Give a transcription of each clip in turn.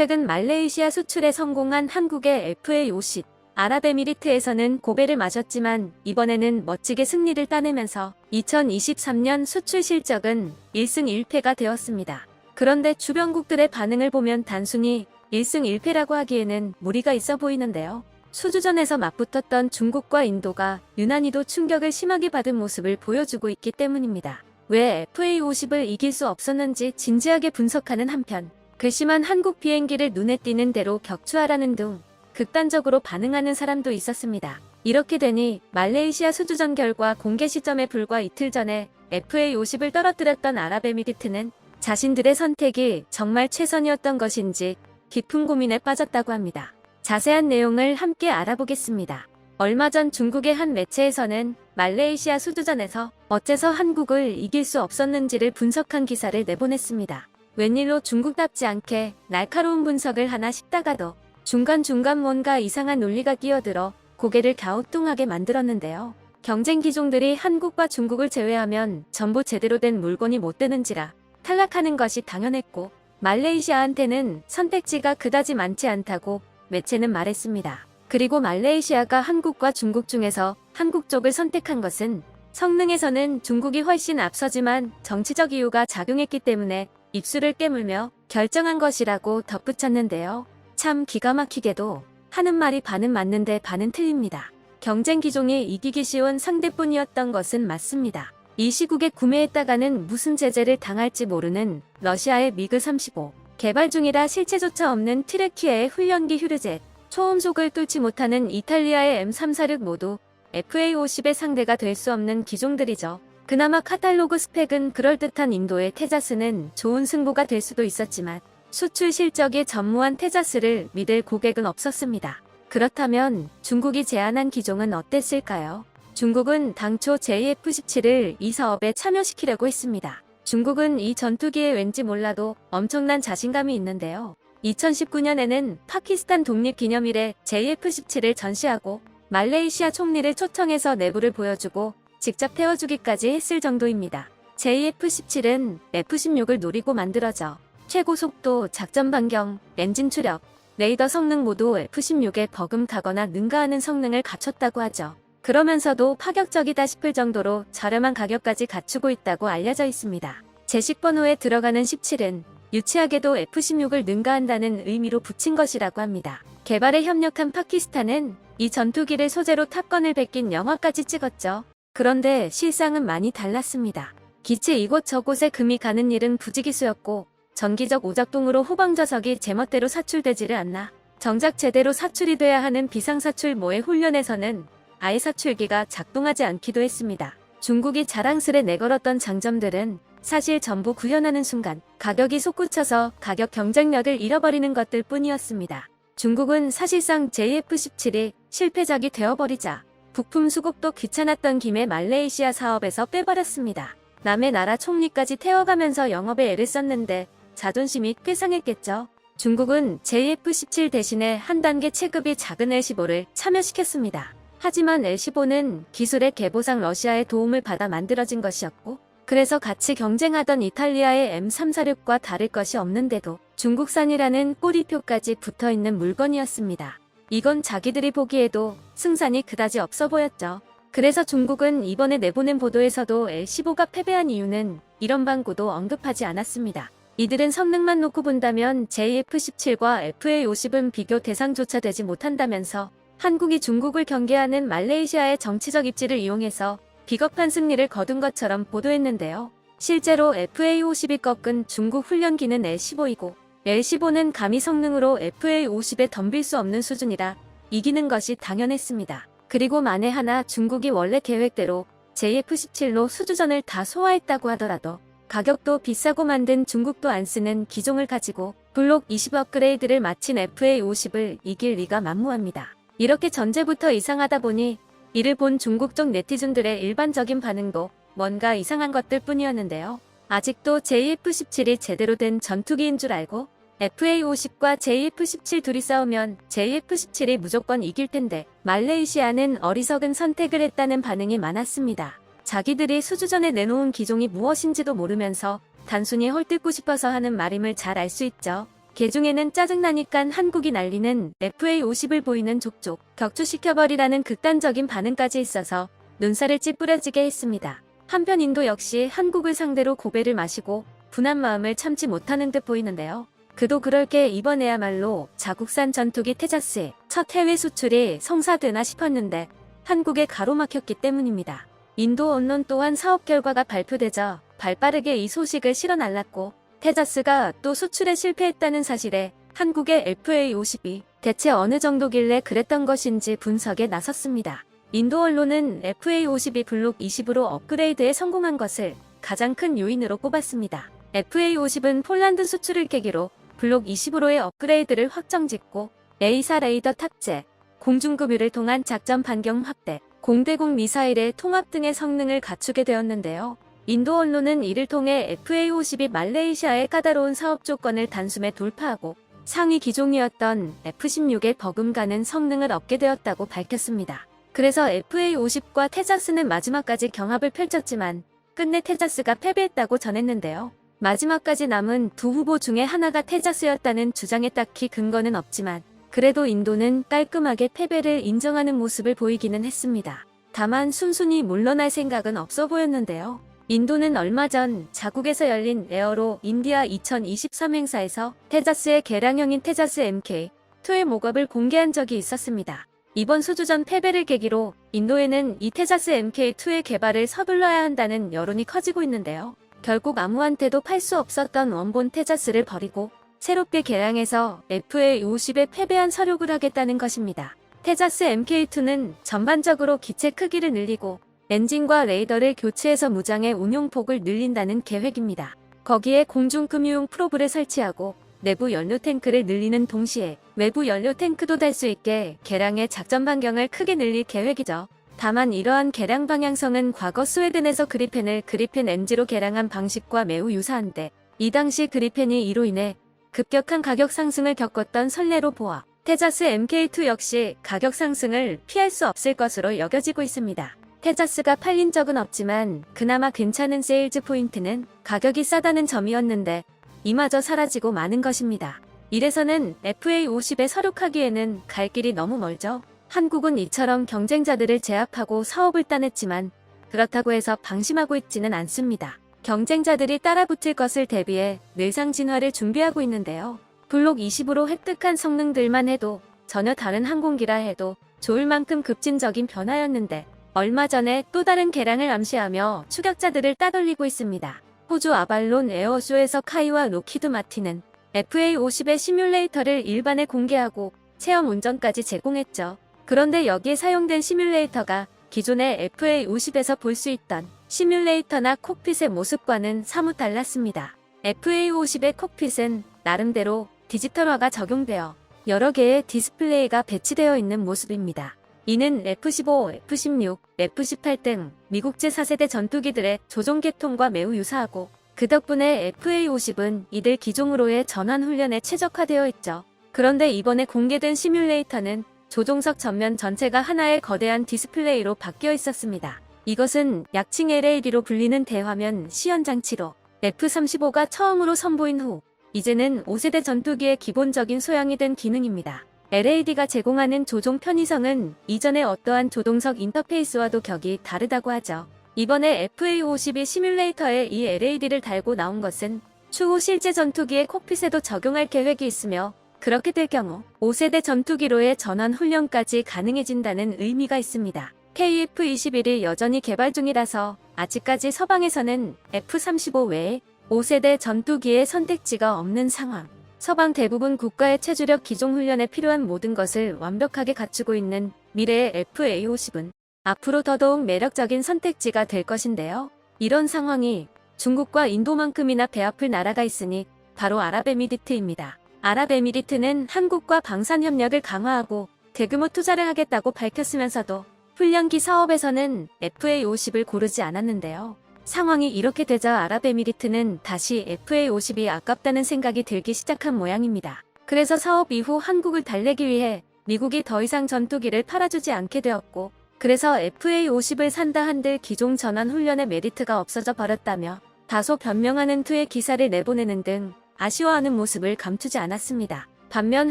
최근 말레이시아 수출에 성공한 한국의 FA50. 아랍에미리트에서는 고배를 마셨지만 이번에는 멋지게 승리를 따내면서 2023년 수출 실적은 1승 1패가 되었습니다. 그런데 주변국들의 반응을 보면 단순히 1승 1패라고 하기에는 무리가 있어 보이는데요. 수주전에서 맞붙었던 중국과 인도가 유난히도 충격을 심하게 받은 모습을 보여주고 있기 때문입니다. 왜 FA50을 이길 수 없었는지 진지하게 분석하는 한편 괘씸한 한국 비행기를 눈에 띄는 대로 격추하라는 등 극단적으로 반응하는 사람도 있었습니다. 이렇게 되니 말레이시아 수주전 결과 공개 시점에 불과 이틀 전에 FA50을 떨어뜨렸던 아랍에미리트는 자신들의 선택이 정말 최선이었던 것인지 깊은 고민에 빠졌다고 합니다. 자세한 내용을 함께 알아보겠습니다. 얼마 전 중국의 한 매체에서는 말레이시아 수주전에서 어째서 한국을 이길 수 없었는지를 분석한 기사를 내보냈습니다. 웬일로 중국답지 않게 날카로운 분석을 하나 싶다가도 중간중간 뭔가 이상한 논리가 끼어들어 고개를 갸우뚱하게 만들었는데요. 경쟁 기종들이 한국과 중국을 제외하면 전부 제대로 된 물건이 못 되는지라 탈락하는 것이 당연했고 말레이시아한테는 선택지가 그다지 많지 않다고 매체는 말했습니다. 그리고 말레이시아가 한국과 중국 중에서 한국 쪽을 선택한 것은 성능에서는 중국이 훨씬 앞서지만 정치적 이유가 작용했기 때문에 입술을 깨물며 결정한 것이라고 덧붙였는데요. 참 기가 막히게도 하는 말이 반은 맞는데 반은 틀립니다. 경쟁 기종이 이기기 쉬운 상대뿐이었던 것은 맞습니다. 이 시국에 구매했다가는 무슨 제재를 당할지 모르는 러시아의 미그 35 개발 중이라 실체조차 없는 트레키의 훈련기 휴르젯 초음속을 뚫지 못하는 이탈리아의 M346 모두 FA50의 상대가 될 수 없는 기종들이죠. 그나마 카탈로그 스펙은 그럴듯한 인도의 테자스는 좋은 승부가 될 수도 있었지만 수출 실적이 전무한 테자스를 믿을 고객은 없었습니다. 그렇다면 중국이 제안한 기종은 어땠을까요? 중국은 당초 JF-17을 이 사업에 참여시키려고 했습니다. 중국은 이 전투기에 왠지 몰라도 엄청난 자신감이 있는데요. 2019년에는 파키스탄 독립기념일에 JF-17을 전시하고 말레이시아 총리를 초청해서 내부를 보여주고 직접 태워주기까지 했을 정도입니다. JF-17은 F-16을 노리고 만들어져 최고 속도, 작전 반경, 엔진 추력, 레이더 성능 모두 F-16에 버금가거나 능가하는 성능을 갖췄다고 하죠. 그러면서도 파격적이다 싶을 정도로 저렴한 가격까지 갖추고 있다고 알려져 있습니다. 제식 번호에 들어가는 17은 유치하게도 F-16을 능가한다는 의미로 붙인 것이라고 합니다. 개발에 협력한 파키스탄은 이 전투기를 소재로 탑건을 베낀 영화까지 찍었죠. 그런데 실상은 많이 달랐습니다. 기체 이곳저곳에 금이 가는 일은 부지기수였고 전기적 오작동으로 후방좌석이 제멋대로 사출되지를 않나. 정작 제대로 사출이 돼야 하는 비상사출모의 훈련에서는 아예 사출기가 작동하지 않기도 했습니다. 중국이 자랑스레 내걸었던 장점들은 사실 전부 구현하는 순간 가격이 솟구쳐서 가격 경쟁력을 잃어버리는 것들 뿐이었습니다. 중국은 사실상 JF-17이 실패작이 되어버리자 부품 수급도 귀찮았던 김에 말레이시아 사업에서 빼버렸습니다. 남의 나라 총리까지 태워가면서 영업에 애를 썼는데 자존심이 꽤 상했겠죠. 중국은 JF-17 대신에 한 단계 체급이 작은 L-15를 참여시켰습니다. 하지만 L-15는 기술의 개보상 러시아의 도움을 받아 만들어진 것이었고 그래서 같이 경쟁하던 이탈리아의 M346과 다를 것이 없는데도 중국산이라는 꼬리표까지 붙어있는 물건이었습니다. 이건 자기들이 보기에도 승산이 그다지 없어 보였죠. 그래서 중국은 이번에 내보낸 보도에서도 L15가 패배한 이유는 이런 방구도 언급하지 않았습니다. 이들은 성능만 놓고 본다면 JF17과 FA50은 비교 대상조차 되지 못한다면서 한국이 중국을 경계하는 말레이시아의 정치적 입지를 이용해서 비겁한 승리를 거둔 것처럼 보도했는데요. 실제로 FA50이 꺾은 중국 훈련기는 L15이고 L15는 감히 성능으로 FA50에 덤빌 수 없는 수준이라 이기는 것이 당연했습니다. 그리고 만에 하나 중국이 원래 계획대로 JF17로 수주전을 다 소화했다고 하더라도 가격도 비싸고 만든 중국도 안 쓰는 기종을 가지고 블록 20 업그레이드를 마친 FA50을 이길 리가 만무합니다. 이렇게 전제부터 이상하다 보니 이를 본 중국 쪽 네티즌들의 일반적인 반응도 뭔가 이상한 것들 뿐이었는데요. 아직도 JF-17이 제대로 된 전투기인 줄 알고 FA-50과 JF-17 둘이 싸우면 JF-17이 무조건 이길 텐데 말레이시아는 어리석은 선택을 했다는 반응이 많았습니다. 자기들이 수주전에 내놓은 기종이 무엇인지도 모르면서 단순히 헐뜯고 싶어서 하는 말임을 잘 알 수 있죠. 개중에는 짜증나니깐 한국이 날리는 FA50을 보이는 족족 격추시켜버리라는 극단적인 반응까지 있어서 눈살을 찌푸려지게 했습니다. 한편 인도 역시 한국을 상대로 고배를 마시고 분한 마음을 참지 못하는 듯 보이는데요. 그도 그럴 게 이번에야말로 자국산 전투기 테자스의 첫 해외 수출이 성사되나 싶었는데 한국에 가로막혔기 때문입니다. 인도 언론 또한 사업 결과가 발표되자 발빠르게 이 소식을 실어 날랐고 테자스가 또 수출에 실패했다는 사실에 한국의 FA50이 대체 어느 정도길래 그랬던 것인지 분석에 나섰습니다. 인도 언론은 FA52 블록 20으로 업그레이드에 성공한 것을 가장 큰 요인으로 꼽았습니다. FA50은 폴란드 수출을 계기로 블록 20으로의 업그레이드를 확정짓고 A4 레이더 탑재, 공중급유를 통한 작전 반경 확대, 공대공 미사일의 통합 등의 성능을 갖추게 되었는데요. 인도 언론은 이를 통해 FA50이 말레이시아의 까다로운 사업 조건을 단숨에 돌파하고 상위 기종이었던 F16의 버금가는 성능을 얻게 되었다고 밝혔습니다. 그래서 FA50과 테자스는 마지막까지 경합을 펼쳤지만 끝내 테자스가 패배했다고 전했는데요. 마지막까지 남은 두 후보 중에 하나가 테자스였다는 주장에 딱히 근거는 없지만 그래도 인도는 깔끔하게 패배를 인정하는 모습을 보이기는 했습니다. 다만 순순히 물러날 생각은 없어 보였는데요. 인도는 얼마 전 자국에서 열린 에어로 인디아 2023 행사에서 테자스의 개량형인 테자스 MK2의 모갑을 공개한 적이 있었습니다. 이번 수주전 패배를 계기로 인도에는 이 테자스 MK2의 개발을 서둘러야 한다는 여론이 커지고 있는데요. 결국 아무한테도 팔 수 없었던 원본 테자스를 버리고 새롭게 개량해서 FA50에 패배한 서륙을 하겠다는 것입니다. 테자스 MK2는 전반적으로 기체 크기를 늘리고 엔진과 레이더를 교체해서 무장의 운용폭을 늘린다는 계획입니다. 거기에 공중금유용 프로브를 설치하고 내부 연료 탱크를 늘리는 동시에 외부 연료 탱크도 달 수 있게 개량의 작전 반경을 크게 늘릴 계획이죠. 다만 이러한 개량 방향성은 과거 스웨덴에서 그리펜을 그리펜 NG로 개량한 방식과 매우 유사한데 이 당시 그리펜이 이로 인해 급격한 가격 상승을 겪었던 선례로 보아 테자스 MK2 역시 가격 상승을 피할 수 없을 것으로 여겨지고 있습니다. 테자스가 팔린 적은 없지만 그나마 괜찮은 세일즈 포인트는 가격이 싸다는 점이었는데 이마저 사라지고 마는 것입니다. 이래서는 FA50에 서륙하기에는 갈 길이 너무 멀죠. 한국은 이처럼 경쟁자들을 제압하고 사업을 따냈지만 그렇다고 해서 방심하고 있지는 않습니다. 경쟁자들이 따라붙을 것을 대비해 늘상 진화를 준비하고 있는데요. 블록 20으로 획득한 성능들만 해도 전혀 다른 항공기라 해도 좋을 만큼 급진적인 변화였는데 얼마 전에 또 다른 개량을 암시하며 추격자들을 따돌리고 있습니다. 호주 아발론 에어쇼에서 카이와 로키드 마틴은 FA50의 시뮬레이터를 일반에 공개하고 체험 운전까지 제공했죠. 그런데 여기에 사용된 시뮬레이터가 기존의 FA50에서 볼 수 있던 시뮬레이터나 콕핏의 모습과는 사뭇 달랐습니다. FA50의 콕핏은 나름대로 디지털화가 적용되어 여러 개의 디스플레이가 배치되어 있는 모습입니다. 이는 F-15, F-16, F-18 등 미국제 4세대 전투기들의 조종 계통과 매우 유사하고 그 덕분에 FA-50은 이들 기종으로의 전환 훈련에 최적화되어 있죠. 그런데 이번에 공개된 시뮬레이터는 조종석 전면 전체가 하나의 거대한 디스플레이로 바뀌어 있었습니다. 이것은 약칭 LAD로 불리는 대화면 시연 장치로 F-35가 처음으로 선보인 후 이제는 5세대 전투기의 기본적인 소양이 된 기능입니다. LAD가 제공하는 조종 편의성은 이전의 어떠한 조동석 인터페이스와도 격이 다르다고 하죠. 이번에 FA-52 시뮬레이터에 이 LAD를 달고 나온 것은 추후 실제 전투기의 콕핏에도 적용할 계획이 있으며 그렇게 될 경우 5세대 전투기로의 전환 훈련까지 가능해진다는 의미가 있습니다. KF-21이 여전히 개발 중이라서 아직까지 서방에서는 F-35 외에 5세대 전투기의 선택지가 없는 상황. 서방 대부분 국가의 체주력 기종 훈련에 필요한 모든 것을 완벽하게 갖추고 있는 미래의 FA-50은 앞으로 더더욱 매력적인 선택지가 될 것인데요. 이런 상황이 중국과 인도만큼이나 배아플 나라가 있으니 바로 아랍에미리트입니다. 아랍에미리트는 한국과 방산 협력을 강화하고 대규모 투자를 하겠다고 밝혔으면서도 훈련기 사업에서는 FA-50을 고르지 않았는데요. 상황이 이렇게 되자 아랍에미리트는 다시 FA-50이 아깝다는 생각이 들기 시작한 모양입니다. 그래서 사업 이후 한국을 달래기 위해 미국이 더 이상 전투기를 팔아주지 않게 되었고 그래서 FA-50을 산다 한들 기종 전환 훈련의 메리트가 없어져 버렸다며 다소 변명하는 투의 기사를 내보내는 등 아쉬워하는 모습을 감추지 않았습니다. 반면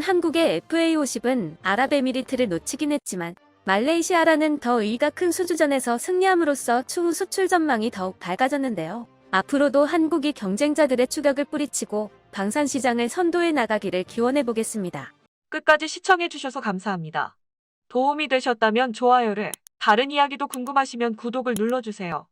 한국의 FA50은 아랍에미리트를 놓치긴 했지만 말레이시아라는 더 의의가 큰 수주전에서 승리함으로써 추후 수출 전망이 더욱 밝아졌는데요. 앞으로도 한국이 경쟁자들의 추격을 뿌리치고 방산 시장을 선도해 나가기를 기원해 보겠습니다. 끝까지 시청해 주셔서 감사합니다. 도움이 되셨다면 좋아요를, 다른 이야기도 궁금하시면 구독을 눌러주세요.